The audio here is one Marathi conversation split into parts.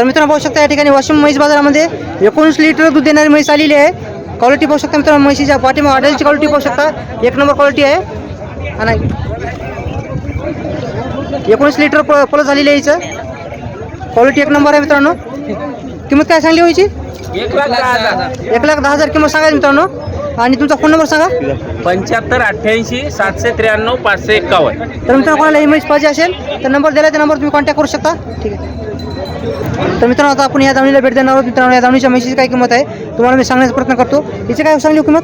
तर मित्रांनो पाहू शकता या ठिकाणी वाशिम म्हैस बाजारामध्ये एकोणीस लिटर दूध देणारी म्हैस आलेली आहे. क्वालिटी पाहू शकता मित्रांनो म्हैशीच्या पाठीमा हॉटेलची क्वालिटी पाहू शकता. एक नंबर क्वालिटी आहे. आणि एकोणीस लिटर प प्लस झालेली आहे हिचं. क्वालिटी एक नंबर आहे मित्रांनो. किंमत काय सांगली व्हायची एक लाख दहा हजार. एक लाख दहा हजार किंमत सांगायची मित्रांनो. आणि तुमचा फोन नंबर सांगा. पंच्याहत्तर अठ्ठ्याऐंशी सातशे त्र्याण्णव पाचशे एक्कावन्न तर मित्रांनो कोणाला इमेज पाहिजे असेल तर नंबर दिला त्या नंबर तुम्ही कॉन्टॅक्ट करू शकता. ठीक आहे. तर मित्रांनो आता आपण या दावणीला भेट देणार आहोत. मित्रांनो या दावणीच्या म्हशीची काय किंमत आहे तुम्हाला मी सांगण्याचा प्रयत्न करतो. हिची काय सांगली हो किंमत?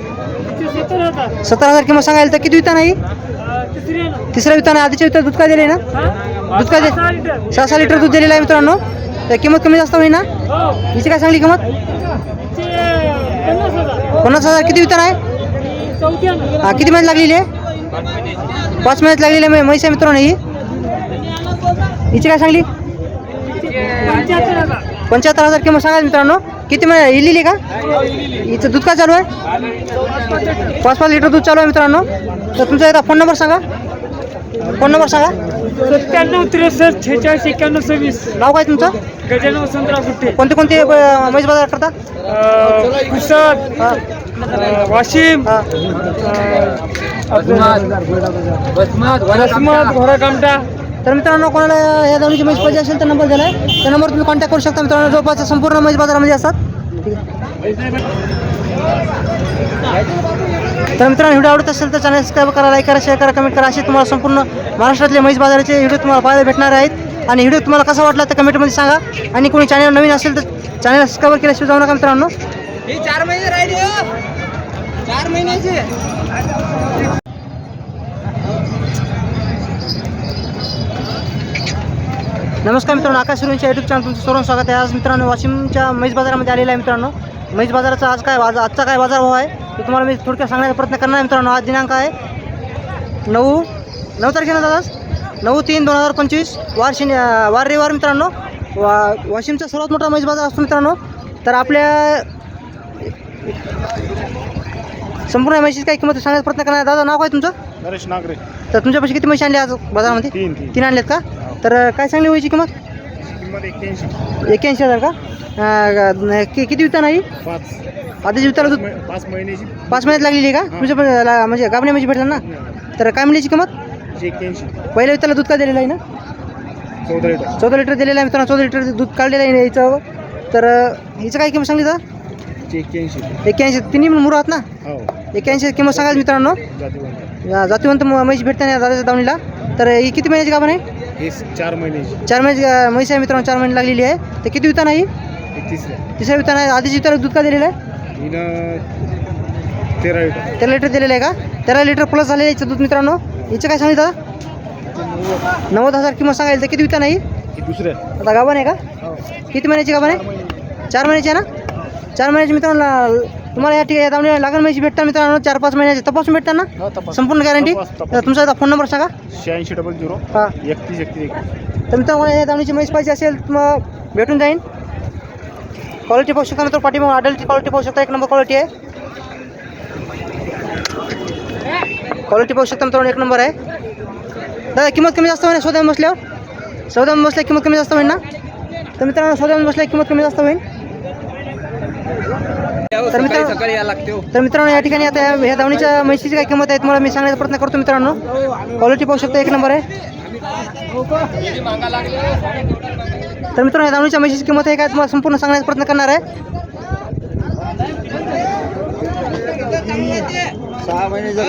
सत्तर हजार किंमत सांगायला तर किती विता नाही तिसऱ्या विताना आधीच्या विता दूध काय दिले ना? दूध काय दे सहा सहा लिटर दूध दिलेलं आहे मित्रांनो. तर किंमत कमी जास्त होईल ना? हिची काय सांगली किंमत? पन्नास हजार किती वितान आहे हा किती महिन्यात लागलेली आहे? पाच महिन्यात लागलेली आहे म्हैस आहे मित्रांनो ही. हिची काय सांगली? पंच्याहत्तर हजार किंमत सांगा मित्रांनो. किती महिने इलेली का? हिचं दूध काय चालू आहे? पाच पाच लिटर दूध चालू आहे मित्रांनो. तर तुमचा एकदा फोन नंबर सांगा. फोन नंबर सांगा. सत्त्याण्णव त्रेसष्ट छेचाळीस एक्क्याण्णव सव्वीस. नाव काय तुमचं? गजानन वसंतराव गुट्टे. कोणते कोणते अं, म्हैस बाजार करता अं, वाशिम वसमत घोडाकामटा तर मित्रांनो कोणाला या दावणीची म्हैस पाहिजे असेल तर नंबर दिला आहे त्या नंबर तुम्ही कॉन्टॅक्ट करू शकता. मित्रांनो जवळपास संपूर्ण म्हैस बाजारामध्ये असतात. तर मित्रांनो व्हिडिओ आवडत असेल तर चॅनल सबस्क्राईब करा लाईक करा शेअर करा कमेंट करा. असे तुम्हाला संपूर्ण महाराष्ट्रातले म्हैस बाजाराचे व्हिडिओ तुम्हाला पाहायला भेटणार आहेत. आणि व्हिडिओ तुम्हाला कसा वाटला तर कमेंटमध्ये सांगा. आणि कोणी चॅनल नवीन असेल तर चॅनल सबस्क्राईब केल्याशिवाय जाऊ नका मित्रांनो. चार महिने राहिले हो. चार महिन्याचे. नमस्कार मित्रांनो आकाश सुरेंच्या चॅनल तुमचं सर्व स्वागत आहे. आज मित्रांनो वाशिमच्या मैस बाजारामध्ये आलेला आहे मित्रांनो. मैस बाजाराचा आज काय बाजार आजचा काय बाजार भाव आहे ते तुम्हाला मी थोडक्यात सांगण्याचा प्रयत्न करणार आहे मित्रांनो. आज दिनांक आहे नऊ नऊ तारखेला दादा? नऊ तीन दोन हजार पंचवीस. वार शनि वार रविवार मित्रांनो. वा वाशिमचा सर्वात मोठा मैस बाजार असतो मित्रांनो. तर आपल्या संपूर्ण म्हैशीची काही किंमत सांगण्याचा प्रयत्न करणार दादा नाव काय तुमचं? नरेश नागरे. तर तुमच्यापाशी किती म्हशी आणली आज बाजारामध्ये? तीन तीन. तीन आणलेत का? तर काय सांगली व्हायची किंमत? किंमत एक्क्याऐंशी. एक्क्याऐंशी हजार का? अं, कि- किती विता नाही पाच. आधीची दूध मै- पाच महिन्याची. पाच महिन्यात लागलेली आहे का? तुमच्या पण ला- म्हणजे गाबणे म्हणजे भेटलं ना? तर काय मिळायची किंमत? एक्क्याऐंशी. पहिल्या विताला दूध का दिलेलं आहे ना? चौदा लिटर. चौदा लिटर दिलेलं आहे मित्रांनो. चौदा लिटर दूध काढलेलं आहे हिचं तर अं, हिचं काय किंमत सांगली तर एक्क्याऐंशी एक्क्याऐंशी. तिन्ही मुलं आहात ना? हो. एक्क्याऐंशी किंमत सांगाल मित्रांनो? जातीवंत. म्हैस भेटते ना दादाच्या दावणीला. तर ही किती महिन्याची गाभण आहे? चार महिन्याची. चार महिन्याची म्हैस आहे मित्रांनो चार महिने लागलेली आहे. तर किती विता नाही एक तिसऱ्या. विताना आहे. आधीची विताला दूध का दिलेलं आहे? तेरा लिटर तेरा लिटर दिलेलं आहे का? तेरा लिटर प्लस झालेलं आहे हिचं दूध मित्रांनो. हिचं काय सांगितलं? नव्वद हजार किंमत सांगायला. तर किती विता नाही ही दुसऱ्या. आता गाभण आहे का? हो. किती महिन्याची गाभण आहे? चार महिन्याची आहे ना? चार महिन्याची मित्रांनो ला- तुम्हाला या ठिकाणी दावणीला लागण महिन्याची भेटतात मित्रांनो चार पाच महिन्याची. तपासून भेटतात ना? हो तपास संपूर्ण गॅरंटी तपास, तपास. तर तुमचा फोन नंबर सांगा. शहाऐंशी डबल झिरो हां. एकतीस एकतीस एकतीस. तर मित्रांनो या दावणीची म्हैस पाहिजे असेल तर मग भेटून जाईन. क्वालिटी पाहू शकता मित्र पाठीमाग आडलची क्वालिटी पाहू शकता एक नंबर क्वालिटी आहे. क्वालिटी पाहू शकता मित्रांनो एक नंबर आहे. दादा किंमत कमी जास्त होईल सौद्यामध्ये बसल्यावर? सौद्यामध्ये बसल्या किंमत कमी जास्त होईल ना? तर मित्रांनो सौद्यामध्ये बसल्या किंमत कमी जास्त होईल. तर मित्रांनो लागते तर मित्रांनो या ठिकाणी आता या- ह्या धावणीच्या म्हशीची काय किंमत आहे तुम्हाला मी सांगण्याचा प्रयत्न करतो मित्रांनो. क्वालिटी पाहू शकता एक नंबर आहे. तर मित्रांनो या धावणीच्या म्हशीची किंमत आहे काय तुम्हाला संपूर्ण सांगण्याचा प्रयत्न करणार आहे. सहा महिन्याचा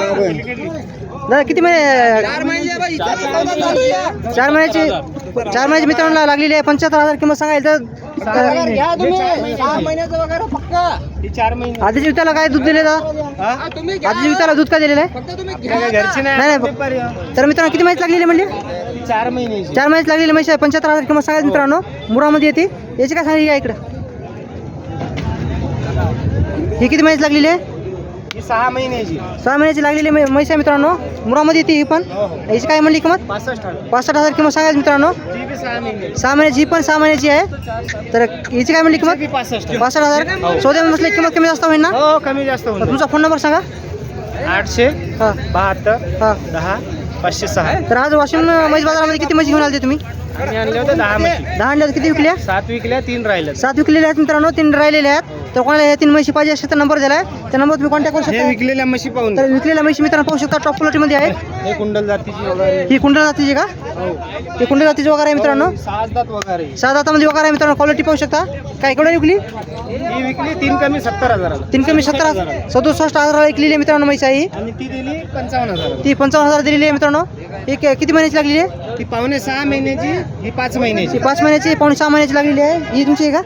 दादा किती महिने चार महिन्याची चार महिन्याची मित्रांनो लागलेली आहे पंच्याहत्तर हजार किंमत सांगायचं ही चार महिने. आधीच्या वित्याला काय दूध दिले दादा आधीच्या वित्याला दूध काय दिलेलं आहे? घरची नाही नाही तर मित्रांनो किती महिन्यात लागलेली म्हणजे? चार महिन्याची. चार महिन्यात लागलेली म्हशी आहे पंच्याहत्तर हजार किंमत सांगायचं मित्रांनो. मुरामध्ये येते. याची काय सांगितली आहे इकडं? ही किती महिन्यात लागलेली आहे? ही सहा महिन्याची सहा महिन्याची लागलेली मै- म्हैस आहे मित्रांनो. मुरामध्ये येते ही पण. याची काय म्हणली किंमत? पासष्ट पासष्ट हजार किंमत सांगायची मित्रांनो. ती बी सहा महिन्याची सहा महिन्याची ही पण सहा महिन्याची आहे. तर हिची काय म्हणली किंमत? पासष्ट. पासष्ट हजार. सोद्यामध्ये बसली किंमत कमी जास्त होईल ना? हो कमी जास्त तर होऊन तुमचा फोन नंबर सांगा. आठशे हां. बहात्तर हां. दहा पाचशे सहा. तर आज वाशिम म्हैस बाजारामध्ये किती म्हशी घेऊन आले तुम्ही? आम्ही आणले होते दहा म्हशी. दहा अंड्यात किती विकल्या? सात विकल्या तीन राहिल्या सात विकलेल्या आहेत मित्रांनो तीन राहिलेल्या आहेत. तर कोणाला या तीन म्हशी पाहिजे असेल तर नंबर दिलाय त्या नंबर तुम्ही कॉन्टॅक्ट करू हे शकता. विकलेल्या म्हशी पाहून तर विकलेल्या म्हशी मित्रांनो पाहू शकता टॉप क्वालिटीमध्ये आहे हे कुंडल जातीची वगैरे. ही कुंडल जातीची का? हो. ही कुंडल जातीची वगैरे आहे मित्रांनो. सहा दात वगैरे. सहा दातामध्ये वगैरे आहे मित्रांनो. क्वालिटी पाहू शकता. काय केवढ्या विकली? ही विकली तीन कमी सत्तर हजाराला. तीन कमी सत्तर सदुसष्ट हजाराला विकलेली आहे मित्रांनो म्हैस आहे ही. आणि ती दिली पंचावन्न हजार ती पंचावन्न हजार दिलेली आहे मित्रांनो. ही कि- किती महिन्याची लागलेली आहे? ती पावणे सहा महिन्याची ही पाच महिन्याची. ही पाच महिन्याची पावणे सहा महिन्याची लागलेली आहे. ही तुमची आहे का?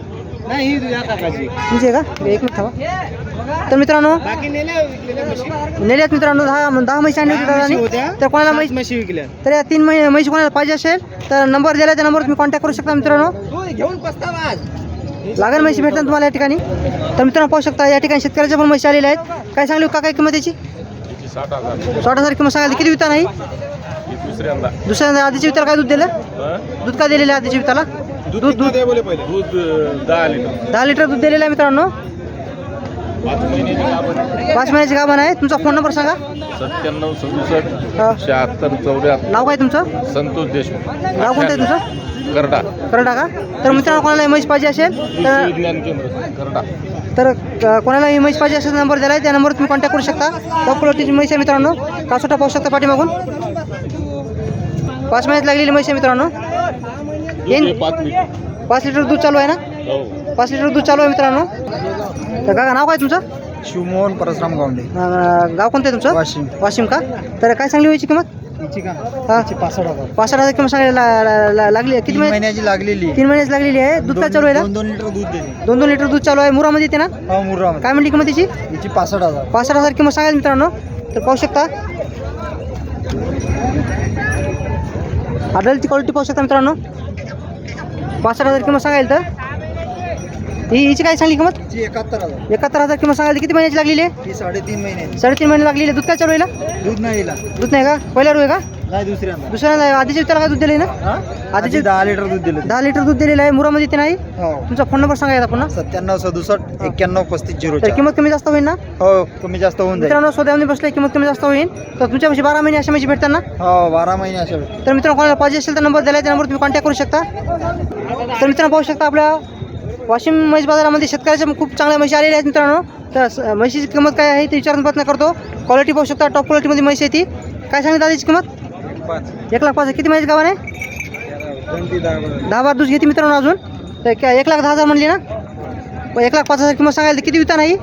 नाही ही आहे का? एक मिनिट थांबा. तर मित्रांनो बाकी नेल्या विकलेल्या म्हशी. नेल्यात मित्रांनो दहा दहा म्हशी आणली होती म्हशी होत्या तर कोणाला म्हैस म्हशी विकल्या. तर या तीन महिने म्हैस कोणाला पाहिजे असेल तर नंबर दिला त्या नंबरवर तुम्ही कॉन्टॅक्ट करू शकता मित्रांनो. घेऊन लागेल म्हशी भेटतात तुम्हाला या ठिकाणी. तर मित्रांनो पाहू शकता या ठिकाणी शेतकऱ्याच्या पण म्हशी आलेल्या आहेत. काय सांगली का काय किंमत याची? साठ हजार. किंमत सांगायला किती विता नाही दुसऱ्यांदा. आधीच्या विताला काय दूध दिलं? दूध काय दिलेलं आहे आधीच्या विताला? दूध दूध बोले पहिले? दूध दहा लिटर. दहा लिटर दूध दिलेलं आहे मित्रांनो. पाच महिन्याची गाभण आहे. तुमचा फोन नंबर सांगा. सत्त्याण्णव सदुसष्ट. शहात्तर चौऱ्याहत्तर. नाव काय तुमचं? संतोष देशमुख. नाव कोणतं आहे तुमचं? करडा. करडा का? तर मित्रांनो कोणाला म्हैस पाहिजे असेल तर विज्ञान केंद्र करडा. तर अ, कोणाला ही म्हैस पाहिजे असेल नंबर दिला आहे. त्या नंबरवर तुम्ही कॉन्टॅक्ट करू शकता. टॉप क्वालिटीची म्हैस आहे मित्रांनो. कासोटा पाहू शकता पाठीमागून. पाच महिन्यात लागलेली म्हैस आहे मित्रांनो. येईन पाच लिटर पाच लिटर दूध चालू आहे ना? हो. पाच लिटर दूध चालू आहे मित्रांनो. तर काका नाव काय तुमचं? शिवमोहन परसराम गावंडे. गाव कोणतं आहे तुमचं? वाशिम. वाशिम का? तर काय सांगली व्हायची किंमत? तिची का हा. तिची पासष्ट हजार. पाच हजार किंमत सांगायला ला- ला- ला- लागली आहे. किती महिन्याची लागलेली तीन महिन्याची लागलेली आहे. दूध काय चालू आहे ना? दोन दोन लिटर दूध दोन दोन लिटर दूध चालू आहे. मुरामध्ये येते ना? हो मुर्रा काय म्हणली किंमत तिची तिची पासष्ट हजार. पासष्ट हजार किंमत सांगायला मित्रांनो. तर पाहू शकता. आढळची क्वालिटी पाहू शकता मित्रांनो. पासष्ट हजार किंमत सांगायला तर? ही हिची काय सांगली किंमत? एकाहत्तर हजार. एकाहत्तर हजार किंमत सांगायला किती महिन्याची लागलेली आहे? साडेतीन महिन्याची साडेतीन महिने लागलेली आहे. दूध काय चालू आहे? दूध नाही दूध नाही का? पहिल्या रू आहे का? नाही दुसऱ्यांदा दुसऱ्या आधीच्या त्याला काय दूध दिले ना? आधीचे आधीचे दहा लिटर दूध दिलं दहा लिटर दूध दिलेलं आहे. मुरामध्ये ते नाही? हो. तुमचा फोन नंबर सांगायचा पुन्हा. सत्त्याण्णव सदुसष्ट एक्क्याण्णव पस्तीस झिरो तर किंमत कमी जास्त होईल ना? हो कमी जास्त होऊन जाईल. मित्रांनो सोद्यामध्ये बसले किंमत कमी जास्त होईल. तर तुमच्यापाशी बारा महिने अशा म्हणजे भेटतात ना हो बारा महिने अशा. तर मित्रांनो कोणाला पाहिजे असेल तर नंबर दिला त्या नंबर तुम्ही कॉन्टॅक्ट करू शकता. तर मित्रांनो पाहू शकता आपल्या वाशिम म्हैस बाजारामध्ये शेतकऱ्याच्या खूप चांगल्या म्हशी आलेल्या आहेत मित्रांनो. तर म्हशीची किंमत काय आहे ते विचारून प्रयत्न करतो. क्वालिटी पाहू शकता टॉप क्वालिटीमध्ये म्हशी येते काय सांगितलं त्याची किंमत? एक लाख पाच किती महिन्याची गावाने? दहा बार दूध घेते मित्रांनो अजून. तर क्या एक लाख दहा हजार म्हणली ना? एक लाख पाच हजार किंमत सांगायला किती विता नाही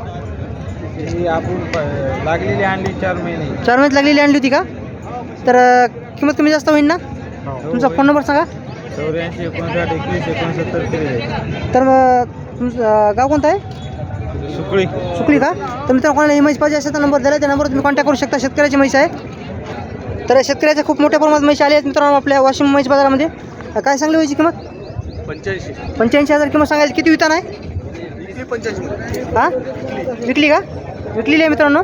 आपण लागलेली आणली चार महिने चार महिन्यात लागलेली आणली होती का? तर किंमत कमी जास्त होईल ना? तुमचा फोन नंबर सांगा. चौऱ्याऐंशी एकोणसाठ एकवीस एकोणसत्तर तर मग तुमचं गाव कोणतं आहे? सुकळी. सुकली का? तर मित्रांनो कोणाला ही म्हैस पाहिजे असेल तर नंबर दिला त्या नंबरवर तुम्ही कॉन्टॅक्ट करू शकता शेतकऱ्याची म्हैस आहे. तर शेतकऱ्याच्या खूप मोठ्या प्रमाणात म्हैस आल्या आहेत मित्रांनो आपल्या वाशिम म्हैस बाजारामध्ये. अं, काय सांगली व्हायची किंमत? पंच्याऐंशी. पंच्याऐंशी हजार किंमत सांगायची. किती वितान आहे? पंच्याऐंशी. हां? विकली का? विकलेली आहे मित्रांनो.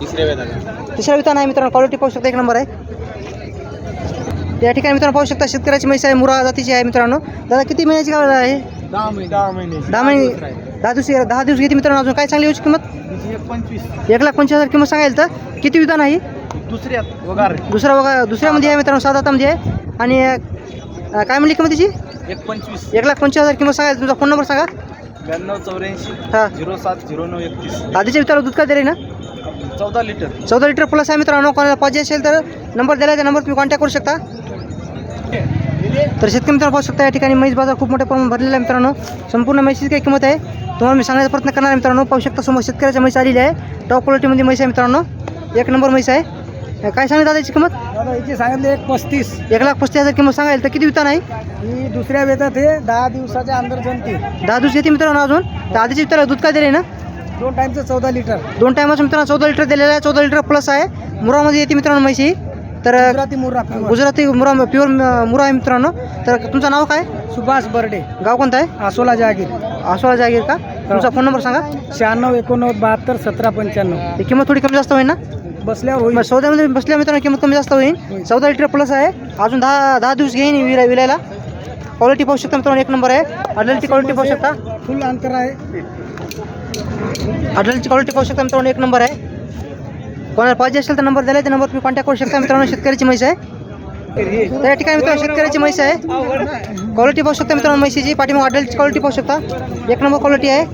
तिसऱ्या वेळेला तिसरा वितान आहे मित्रांनो. क्वालिटी पाहू शकता. एक नंबर आहे. या ठिकाणी मित्रांनो पाहू शकता शेतकऱ्याची म्हैस आहे मुरा जातीची आहे मित्रांनो. दादा किती महिन्याची गाव आहे? दहा महिने. दहा महिने. दहा महिने. दहा दिवस दहा दिवस घेते मित्रांनो अजून? काय चांगली होती किंमत? एक पंचवीस. एक लाख पंचवीस हजार किंमत सांगायला तर. किती विधान आहे दुसऱ्यात वगार. दुसरा बघा दुसऱ्यामध्ये आहे मित्रांनो सात हातामध्ये आहे. आणि काय म्हणली किंमत त्याची एक पंचवीस. एक लाख पंचवीस हजार किंमत सांगायला. तुमचा फोन नंबर सांगा. ब्याण्णव चौऱ्याऐंशी हां. झिरो सात झिरो नऊ एकतीस. आधीच्या विचार दूध काय दिले ना? चौदा लिटर. चौदा लिटर प्लस आहे मित्रांनो. कोणाला पाहिजे असेल तर नंबर दिला त्या नंबर तुम्ही कॉन्टॅक्ट करू शकता. तर शेतकरी मित्रांनो पाहू शकता या ठिकाणी म्हैस बाजार खूप मोठ्या प्रमाणात भरलेला आहे मित्रांनो. संपूर्ण म्हैसीची काय किंमत आहे. तुम्हाला मी सांगण्याचा प्रयत्न करणार आहे मित्रांनो. पाहू शकता समोर शेतकऱ्याच्या म्हैस आलेली आहे. टॉप क्वालिटीमध्ये म्हैस आहे मित्रांनो. एक नंबर म्हैस आहे. काय सांगितलं दादा याची किंमत? दादा याची सांगितले एक पस्तीस. एक लाख पस्तीस हजार किंमत सांगायला. तर किती विता नाही ही दुसऱ्या वेळात हे दहा दिवसाच्या अंदर जमते. दहा दिवस येते मित्रांनो अजून. तर आधीच्या विताला दूध काय दिले ना? दोन टाइमचं चौदा लिटर दोन टायमाचं मित्रांनो चौदा लिटर दिलेलं आहे. चौदा लिटर प्लस आहे. मुरामध्ये येते मित्रांनो म्हैशी. तर गुजराती मुर्रा गुजराती मुरा प्युअर मुरा आहे मित्रांनो. तर तुमचं नाव काय? सुभाष बर्डे. गाव कोणतं आहे? आसोला जहागीर आसोळा जागीर का? तुमचा फोन नंबर सांगा. शहाण्णव एकोणनव्वद बहात्तर सतरा पंच्याण्णव. ही किंमत थोडी कमी जास्त होईल ना? बसल्यावर होईल. सौद्यामध्ये बसल्या मित्रांनो किंमत कमी जास्त होईल. चौदा लिटर प्लस आहे. अजून दहा दहा दिवस घेईन विला विलायला क्वालिटी पाहू शकता मित्रांनो एक नंबर आहे. अडलची क्वालिटी पाहू शकता. फुल अंतर आहे. हॉटेलची क्वालिटी पाहू शकता मित्रांनो एक नंबर आहे. कोणाला पाहिजे असेल तर नंबर दिला त्या नंबर तुम्ही कॉन्टॅक्ट करू शकता. मित्रांनो शेतकऱ्याची म्हैस आहे. तर या ठिकाणी मित्रांनो शेतकऱ्याची म्हैस आहे. क्वालिटी पाहू शकता मित्रांनो म्हैसीची पाठीमाग अडलची क्वालिटी पाहू शकता. एक नंबर क्वालिटी आहे.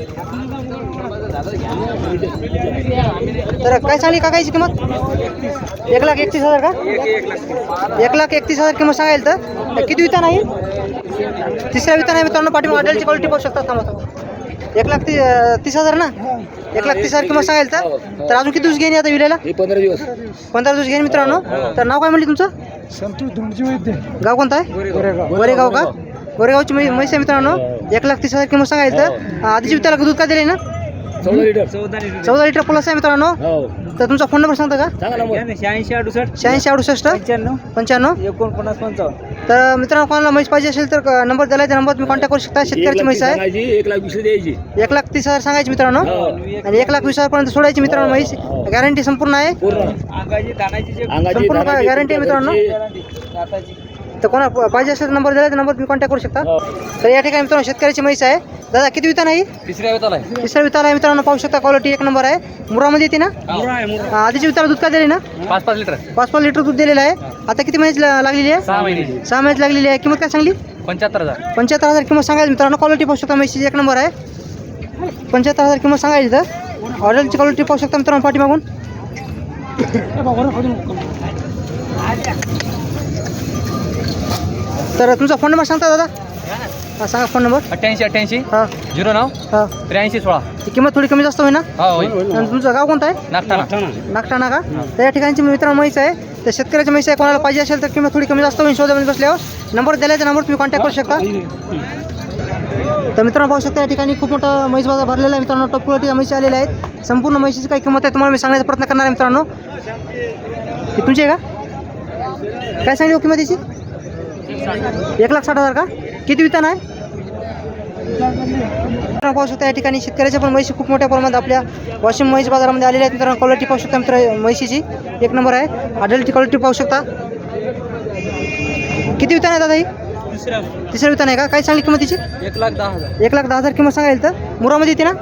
तर काय सांगली काकायची किंमत? एक लाख एकतीस हजार का? एक लाख एकतीस हजार किंमत सांगायला तर. किती विता नाही? तिसऱ्या विता नाही मित्रांनो पाठीमाग अडलची क्वालिटी पाहू शकता. थांबा थांबा. एक लाख ती तीस हजार ना? एक लाख तीस हजार किंमत सांगायला तर? तर अजून किती दिवस घेईन आता विलेला? पंधरा दिवस. पंधरा दिवस घेईन मित्रांनो. तर नाव काय म्हणले तुमचं? संतोष धोंडजी वैद्य. गाव कोणतं आहे? गोरेगाव का? गोरेगावची मै म्हैस आहे मित्रांनो. एक लाख तीस हजार किंमत सांगायला तर? आधीची त्याला दूध का दिले ना? चौदा लिटर. चौदा लिटर प्लस आहे मित्रांनो. हो. तर तुमचा फोन नंबर सांगता का? सांगा शहाऐंशी अडुसष्ट. शहाऐंशी अडुसष्ट. पंच्याण्णव. पंच्याण्णव. एकोणपन्नास पंचावन्न. तर मित्रांनो कोणाला म्हैस पाहिजे असेल तर नंबर दिला त्या नंबर तुम्ही कॉन्टॅक्ट करू शकता. शेतकऱ्याची म्हैस आहे. एक लाख वीस द्यायची. एक लाख तीस हजार सांगायची मित्रांनो. हो. आणि एक लाख वीस हजारपर्यंत सोडायची मित्रांनो म्हैस. गॅरंटी संपूर्ण आहे. पूर्ण. अंगाची दानाची जे अंगाची संपूर्ण गॅरंटी आहे मित्रांनो? तर कोणा पाहिजे असेल तर नंबर दिला त्या नंबर तुम्ही कॉन्टॅक्ट करू शकता. हो. तर या ठिकाणी मित्रांनो शेतकऱ्याची म्हैस आहे. दादा किती विता नाही तिसऱ्या वेताला तिसऱ्या विताला आहे मित्रांनो पाहू शकता क्वालिटी एक नंबर आहे. मुरामध्ये येते ना? हा, आधीची विताला दूध का दिली ना? पाच पाच लिटर. पाच पाच लिटर दूध दिलेलं आहे. आता किती महिन्याची ला- लागलेली आहे? सहा महिने. सहा महिन्याची लागलेली आहे. किंमत काय सांगली? पंच्याहत्तर हजार. पंच्याहत्तर हजार किंमत सांगायची. मित्रांनो क्वालिटी पाहू शकता म्हशीची एक नंबर आहे. पंच्याहत्तर हजार किंमत सांगायची तर ऑर्डरची क्वालिटी पाहू शकता मित्रांनो पाठीमागून. तर तुमचा फोन नंबर सांगता दादा? हा सांगा फोन नंबर अठ्ठ्याऐंशी अठ्ठ्याऐंशी. हां. झिरो नऊ. हां. त्र्याऐंशी सोळा. ती किंमत थोडी कमी जास्त होईल ना हा होईल. आणि तुमचं गाव कोणतं आहे? नागठाणा. नागठाणा. का? तर या ठिकाणची मित्रांनो म्हैस आहे तर शेतकऱ्याची म्हैस आहे कोणाला पाहिजे असेल तर किंमत थोडी कमी जास्त होईल. शोधामध्ये बसल्यावर नंबर दिला त्या नंबर तुम्ही कॉन्टॅक्ट करू शकता. तर मित्रांनो पाहू शकता या ठिकाणी खूप मोठा म्हैस बाजार भरलेला आहे. मित्रांनो टॉप क्वालिटीच्या म्हैशी आलेल्या आहेत. संपूर्ण म्हैशीची काही किंमत आहे तुम्हाला मी सांगण्याचा प्रयत्न करणार आहे मित्रांनो. ही तुमची आहे का? काय सांगली हो किंमत याची एक लाख साठ हजार का? किती वितान आहे? पाहू शकता या ठिकाणी शेतकऱ्याच्या पण म्हैशी खूप मोठ्या प्रमाणात आपल्या वाशिम म्हैस बाजारामध्ये आलेल्या आहेत. मित्रांनो क्वालिटी पाहू शकता मित्र म्हैशीची. एक नंबर आहे. अडल्ट क्वालिटी पाहू शकता. किती वितान आहे दादा ही? तिसऱ्या. तिसऱ्या वितान आहे का? काय सांगली किंमत तिची एक लाख दहा हजार. एक लाख दहा हजार किंमत सांगायला तर. मुरामध्ये येते ना?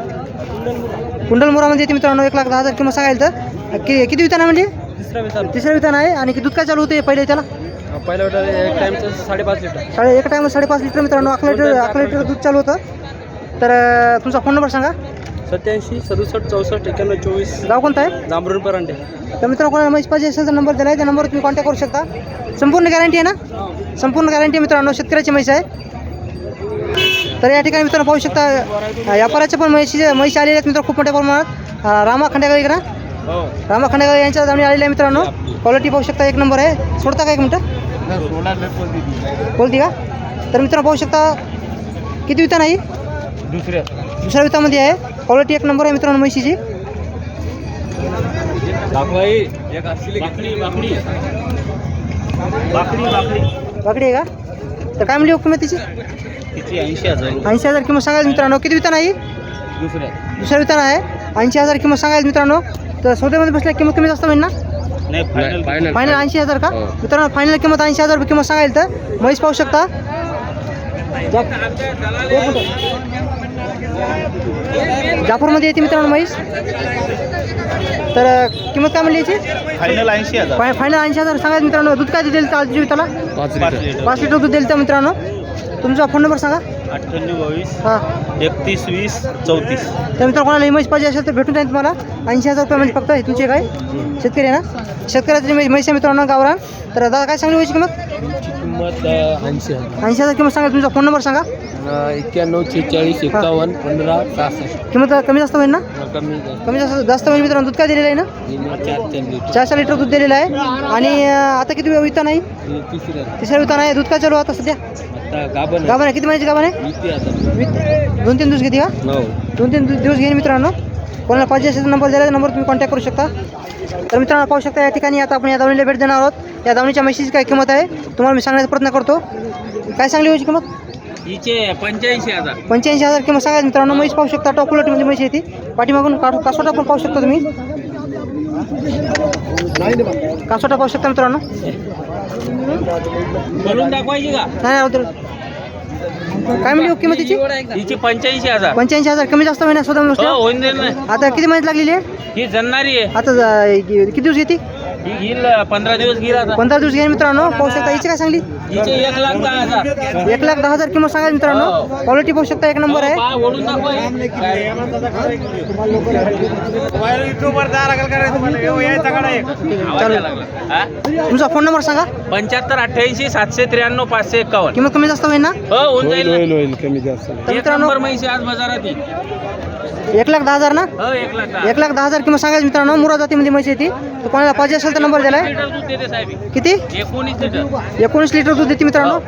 कुंडल मुरामध्ये येते मित्रांनो एक लाख दहा हजार किंमत सांगायला तर. कि किती वितान आहे म्हणजे? तिसऱ्या वितान आहे. आणि दूध काय चालू होते पहिले त्याला? वेळेला एक टाइमचं साडेपाच लिटर साडे एका साडेपाच लिटर मित्रांनो. अकरा लिटर अकरा लिटर दूध चालू होतं. तर अं, तुमचा फोन नंबर सांगा. सत्याऐंशी सदुसष्ट चौसष्ट एक्याण्णव चोवीस. गाव कोणतं आहे? जांभरून परांडे. तर मित्रांनो कोणाला म्हैस पाहिजे असेल तर नंबर दिला आहे. त्या नंबरवर तुम्ही कॉन्टॅक्ट करू शकता. संपूर्ण गॅरंटी आहे ना? संपूर्ण गॅरंटी मित्रांनो. शेतकऱ्याची म्हैस आहे. तर या ठिकाणी मित्रांनो पाहू शकता अं, व्यापाराच्या पण म्हैशी म्हैशी आलेल्या आहेत मित्र खूप मोठ्या प्रमाणात. अं, रामा खंडेगावी ना हो. रामा खंडेगावी यांच्या जमिनी आलेल्या आहे मित्रांनो. क्वालिटी पाहू शकता. एक नंबर आहे. सोडता का एक मिनटं? बोलती का? तर मित्रांनो पाहू शकता किती विता नाही दुसऱ्या. दुसऱ्या वितामध्ये आहे. क्वालिटी एक नंबर आहे मित्रांनो म्हशीची. दाखवाई एक असली बाकडी आहे का? तर काय म्हणली हो किंमत तिची तिची ऐंशी हजार ऐंशी हजार किंमत सांगायला मित्रांनो किती वितान आहे दुसऱ्या. दुसऱ्या वितान आहे. ऐंशी हजार किंमत सांगायला मित्रांनो तर सौद्यामध्ये बसल्या किंमत कमी जास्त होईल ना? नाही फायनल फायनल ऐंशी हजार का? हो. मित्रांनो फायनल किंमत ऐंशी हजार रुपये किंमत सांगायला तर? म्हैस पाहू शकता. जापूरमध्ये येते मित्रांनो म्हैस तर अं, किंमत काय म्हणली याची? फायनल ऐंशी हजार. फाय फायनल ऐंशी हजार सांगायचं मित्रांनो. दूध काय देईल त्या त्याला पाच पाच लिटर. लिटर. पाच लिटर दूध देईल तर मित्रांनो. तुमचा फोन नंबर सांगा. अठ्ठ्याण्णव बावीस. हां. एकतीस वीस चौतीस. तर मित्रांनो कोणाला इमेज पाहिजे असेल तर भेटून जाईल तुम्हाला. ऐंशी हजार रुपये म्हणजे फक्त हे तुमचे काय? शेतकरी आहे ना? शेतकऱ्याची म्हैस म्हैस आहे मित्रांनो गावरान. तर दादा काय सांगली व्हायची किंमत? किंमत ऐंशी हजार. ऐंशी हजार किंमत सांगा तुमचा फोन नंबर सांगा. एक्क्याण्णव छेचाळीस एकावन्न पंधरा सहासष्ट. किंमत कमी जास्त होईल ना? कमी कमी जास्त जास्त होईल मित्रांनो दूध काय दिलेलं आहे ना? चार चार लिटर. दूध दिलेलं आहे. आणि आता किती विता नाही? तिसऱ्या तिसऱ्या विता आहे दूध काय चालू आहे आता सध्या? गाभण गाभण आहे. किती महिन्याची गाभण आहे? दोन तीन दिवस घेते का? हो दोन तीन दिवस घेईन मित्रांनो. कोणाला पाहिजे असेल नंबर दिला नंबर तुम्ही कॉन्टॅक्ट करू शकता. तर मित्रांनो पाहू शकता या ठिकाणी आता आपण या दावणीला भेट देणार आहोत. या दावणीच्या म्हशीची काय किंमत आहे? तुम्हाला मी सांगण्याचा प्रयत्न करतो. काय सांगली होती किंमत? हिचे पंच्याऐंशी हजार. पंच्याऐंशी हजार किंमत सांगायचं मित्रांनो. म्हैस पाहू शकता. टॉप क्वालिटीमध्ये म्हशी आहे ती पाठीमागून का कासोटा पण पाहू शकता तुम्ही. कासोटा पाहू शकता मित्रांनो. बोलून दाखवायची का? नाही नाही अगोदर. काय म्हणली किंमत तिची हिची पंच्याऐंशी हजार. पंच्याऐंशी हजार. कमी जास्त महिन्यात स्वतः होऊन जाईल ना. आता किती महिन्यात लागलेली आहे? ही जन्नारी आहे. आता किती दिवस घेते ही घेईल पंधरा दिवस घेईल आता पंधरा दिवस घेईन मित्रांनो पाहू शकता हिची काय सांगली हिचे एक लाख दहा हजार एक लाख दहा हजार किंमत सांगा मित्रांनो. क्वालिटी पाहू शकता एक नंबर आहे पहा, ओढून दाखवा हे. आवाज यायला लागला. हा? तुमचा फोन नंबर सांगा पंच्याहत्तर अठ्ठ्याऐंशी सातशे त्र्याण्णव पाचशे एकावन्न किंमत कमी जास्त होईल ना हो होऊन जाईल ना. होईल कमी जास्त एक मित्रांनो नंबर म्हैशी आज बाजारात ही. एक लाख दहा हजार ना? हो एक लाख दहा. एक लाख दहा हजार किंमत सांगायचं मित्रांनो मुरा जातीमध्ये म्हैस येते तर कोणाला पाहिजे असेल तर नंबर दिलाय लिटर दूध देते साहेब. किती? एकोणीस लिटर. एकोणीस लिटर दूध देते मित्रांनो.